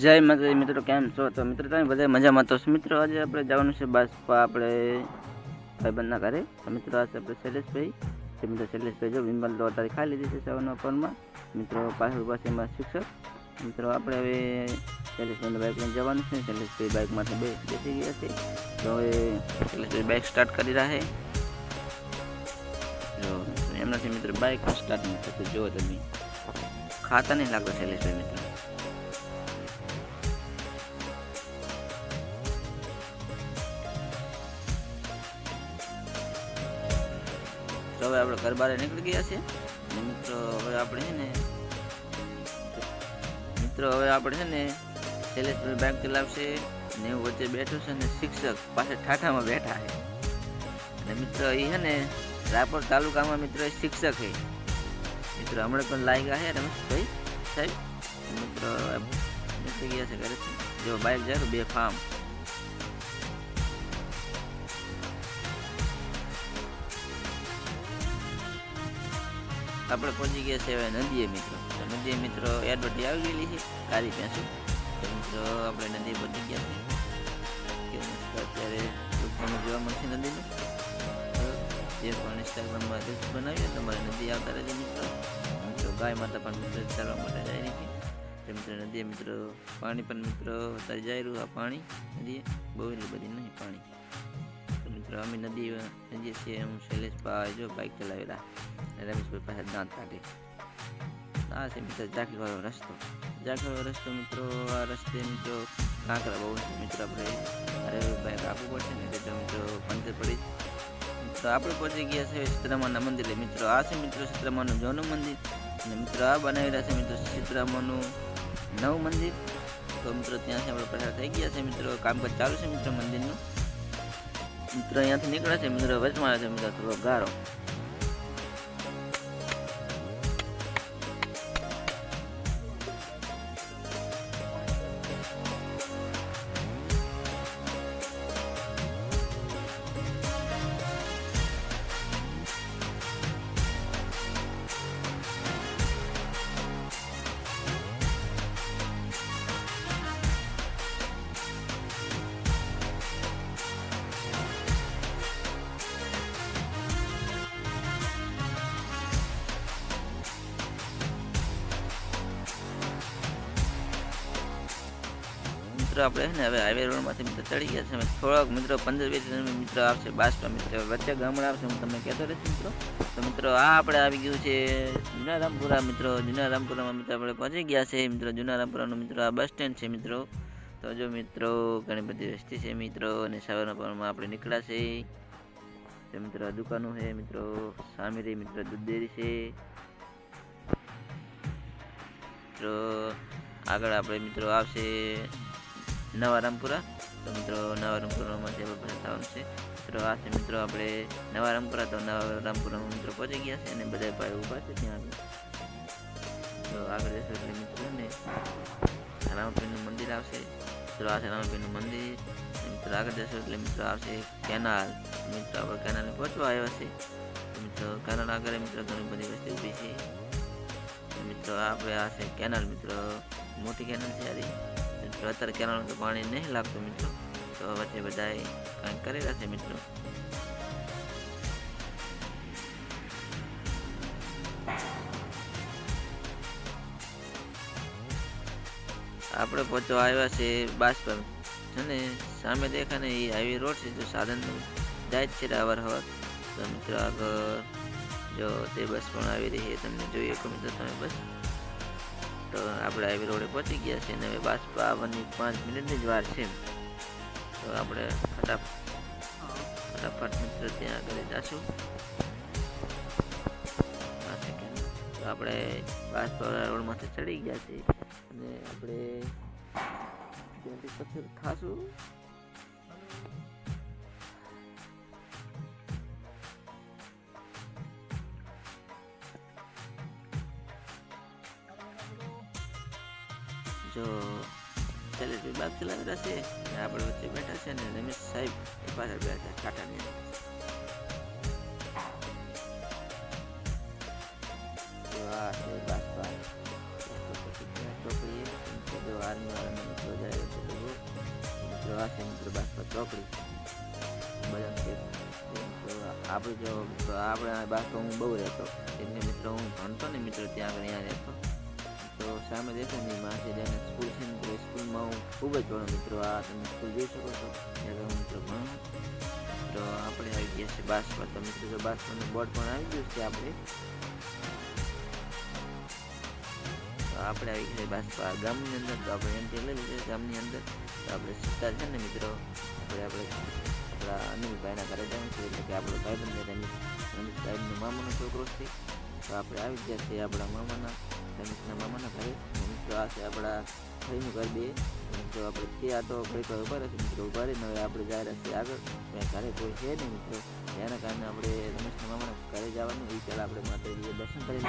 જય માતાજી મિત્રો, કેમ છો? તો મિત્રો, તમે બધા મજામાં તો? મિત્રો, આજે આપણે જવાનું છે બસ આપણે ભાઈબંધના ઘરે. તો મિત્રો આજે આપણે શૈલેષભાઈ. તો મિત્રો, શૈલેષભાઈ જો વિમલ તો અત્યારે ખાઈ લીધી છે સવારના પરમાં. મિત્રો પાછળ પાસે શિક્ષક. મિત્રો, આપણે હવે શૈલેષભાઈને બાઇક લઈને જવાનું છે. શૈલેષભાઈ બાઇકમાંથી બે બેસી ગયા છે. તો હવે શૈલેષભાઈ બાઇક સ્ટાર્ટ કરી રહ્યા છે. જો એમનાથી મિત્રો બાઇક સ્ટાર્ટ નથી થતું. જુઓ તમે ખાતા નહીં લાગતો શૈલેષભાઈ મિત્રો. તો હવે આપણે ઘર બહાર નીકળી ગયા છે અને મિત્રો, હવે આપણે છે ને, મિત્રો, હવે આપણે છે ને શૈલેષભાઈ બાઇક ચલાવશે ને હું વચ્ચે બેઠો છે ને શિક્ષક પાસે ઠાઠામાં બેઠા છે. અને મિત્રો એ છે ને, રાપર તાલુકામાં મિત્રો શિક્ષક છે. મિત્રો, હમણાં પણ લાગ્યા છે રમેશભાઈ સાહેબ. મિત્રો નીકળી ગયા છે ઘરેથી. જો બાઇક જાય બે ફાર્મ આપણે પહોંચી ગયા છે હવે નદીએ મિત્રો. તો નદીએ મિત્રો એડવર્ટી આવી ગયેલી છે કાળી ભેંસું. તો મિત્રો આપણે નદી પહોંચી ગયા છે અત્યારે લોકોને જોવા મળશે નદીનું. જે પણ ઇન્સ્ટાગ્રામમાં રીલ્સ બનાવીએ તમારે નદી આવતા રહેજો મિત્રો. મિત્રો ગાય માતા પણ મિત્રો ચાલવા માટે જાય રહી છે. મિત્રો નદીએ મિત્રો પાણી પણ મિત્રો અત્યારે જાય રહ્યું આ પાણી. નદીએ બહુ એટલી બધી નહીં પાણી. મિત્રો અમે નદી નજીક છીએ હું શૈલેષભાઈ જો બાઇક ચલાવેલા રમેશભાઈ પાસે દાંત કાઢે આ છે મિત્રો જાખીવાળો રસ્તો જાખીવાળો રસ્તો મિત્રો આ રસ્તે મિત્રો કાંકરા બહુ છે મિત્રો આપણે અરે બાઈક આપવું પડશે ને એટલે મિત્રો પંચર પડી તો આપણે પહોંચી ગયા છે સીતરામાના મંદિરે મિત્રો આ છે મિત્રો સીતરામાનું જૂનું મંદિર અને મિત્રો આ બનાવેલા છે મિત્રો સીતરામાનું નવું મંદિર તો મિત્રો ત્યાંથી આપણે પસાર થઈ ગયા છે મિત્રો કામકાજ ચાલુ છે મિત્રો મંદિરનું મિત્રો અહીંયાથી નીકળે છે મિત્રો વચમાં આવે છે મિત્રો થોડો ગારો મિત્રો આપણે ને, હવે હાઈવે રોડમાંથી મિત્રો ચડી ગયા છે. થોડોક મિત્રો પંદર વીસ મિત્રો આવશે બાસમાં મિત્રો. વચ્ચે ગામડા આવશે, હું તમને કહેતો રહીશ મિત્રો. તો મિત્રો, આ આપણે આવી ગયું છે જૂના રામપુરા મિત્રો. જૂના રામપુરામાં મિત્રો આપણે પહોંચી ગયા છે મિત્રો. જૂના રામપુરાનું મિત્રો આ બસ સ્ટેન્ડ છે મિત્રો. તો જો મિત્રો, ઘણી બધી વસ્તી છે મિત્રો. અને સવારના પરમાં આપણે નીકળ્યા છે. તો મિત્રો, આ દુકાનો છે મિત્રો. સામે રહી મિત્રો દૂધ ડેરી છે. મિત્રો, આગળ આપણે મિત્રો આવશે. નવા રામપુરા તો મિત્રો નવા જે આપણે થવાનું મિત્રો, આ છે મિત્રો આપણે નવા રામપુરા તો નવા રામપુરામાં મિત્રો પહોંચી ગયા છે અને બધા ભાઈ ઊભા છે ત્યાં તો આગળ જશો એટલે મિત્રો ને રામપીરનું મંદિર આવશે. મિત્રો, આ છે રામપીરનું મંદિર. મિત્રો, આગળ જશો એટલે મિત્રો આવશે કેનાલ. મિત્રો, આપણે કેનાલને પહોંચવા આવ્યા છે. મિત્રો, કેનાલ આગળ મિત્રો ઘણી બધી વસ્તુ ઊભી છે. મિત્રો, આપણે આ છે કેનાલ. મિત્રો, મોટી કેનાલ છે આરી. મિત્રો, અત્યારે કેનાલનું તો પાણી નહીં લાગતું મિત્રો. તો વચ્ચે બધાએ કંઈક કરેલા છે મિત્રો. આપણે પોતો આવ્યા છે બાસ પર. છે ને, સામે દેખાને એ હાઈવે રોડ છે, જો સાધન જાય છે અવાર હવાર તો મિત્રો આગળ જો તે બસ પણ આવી રહી છે, તમને જોઈએ કે મિત્રો તમે બસ તો આપણે હાઈવે રોડે પહોંચી ગયા છે અને હવે બસ આવવાની પાંચ મિનિટની જ વાર છે. તો આપણે ફટાફટ ફટાફટ મિત્રો ત્યાં આગળ આ તો આપણે બાસપાડા રોડમાંથી ચડી ગયા છીએ. અને આપણે ત્યાંથી પછી ખાશું. જો શૈલેષભાઈ બાગ ચલાવી રહ્યા છે અને આપણે વચ્ચે બેઠા છે અને રમેશ સાહેબ એ પાછળ બેઠા ટાટાની તો આ છે બાસપા ટોકરી જો આ આર્મી વાળાના મિત્રો જાય છે તો જુઓ. મિત્રો આ છે મિત્રો બાસ્પા ચોકડી બદામ શેક મિત્રો આપણે જો મિત્રો આપણે બાસ્પા હું બહુ રહેતો એટલે મિત્રો હું ભણતો ને મિત્રો ત્યાં આગળ અહીંયા રહેતો તો સામે દેખો ને માથે જઈને સ્કૂલ છે તો સ્કૂલમાં હું ખૂબ જ ભણું મિત્રો. આ તમે સ્કૂલ જોઈ શકો છો. ત્યાં હું મિત્રો ભણું. તો આપણે આવી ગયા છે બાસ્પા તો મિત્રો, જો બાસ્પાનું બોર્ડ પણ આવી ગયું છે આપણે. તો આપણે આવી ગયા બાસપા ગામની અંદર તો આપણે એમ લઈ લીધી ગામની અંદર. તો આપણે સીધા છે ને મિત્રો, આપણે આપણે આપણા અનિલભાઈના ઘરે જવાનું છે. એટલે કે આપણો ભાઈબંધ રમેશ રમેશભાઈનો મામાનો છોકરો છે. તો આપણે આવી ગયા છીએ આપણા મામાના, રમેશના મામાના ઘરે. તો મિત્રો આ છે આપણા ભાઈનું ઘર બે. મિત્રો આપણે ત્યાં તો ઘડી પર ઊભા રહેશે, મિત્રો ઊભા રહીને હવે આપણે જાય રસ્તે આગળ. ત્યાં ઘરે કોઈ છે નહીં, મિત્રો. એના કારણે આપણે રમેશના મામાના ઘરે જવાનું એ પહેલાં આપણે માતાજીએ દર્શન કરી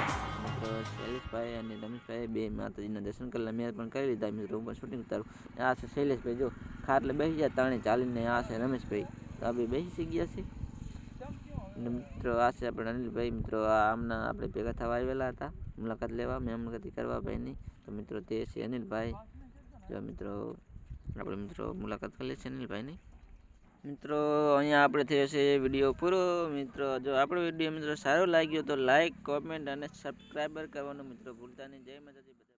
મિત્રો, શૈલેષભાઈ અને રમેશભાઈ બે માતાજીના દર્શન કરેલા મેં પણ કરી લીધા, મિત્રો. હું પણ શૂટિંગ ઉતારું. આ છે શૈલેષભાઈ, જો ખાટલે બેસી ગયા તાણે ચાલીને આ છે રમેશભાઈ. તો આપણે બેસી ગયા છે. અને મિત્રો, આ છે આપણે અનિલભાઈ મિત્રો આમના આપણે ભેગા થવા આવેલા હતા. મુલાકાત લેવા મેં મુલાકાત કરવા ભાઈની. તો મિત્રો, તે છે અનિલભાઈ. જો મિત્રો, આપણે મિત્રો મુલાકાત કરી છે અનિલભાઈની. મિત્રો, અહીંયા આપણે થયો છે વીડિયો પૂરો. મિત્રો, જો આપણો વીડિયો મિત્રો સારો લાગ્યો તો લાઈક કોમેન્ટ અને સબસ્ક્રાઈબર કરવાનું મિત્રો ભૂલતા નહીં. જય માતાજી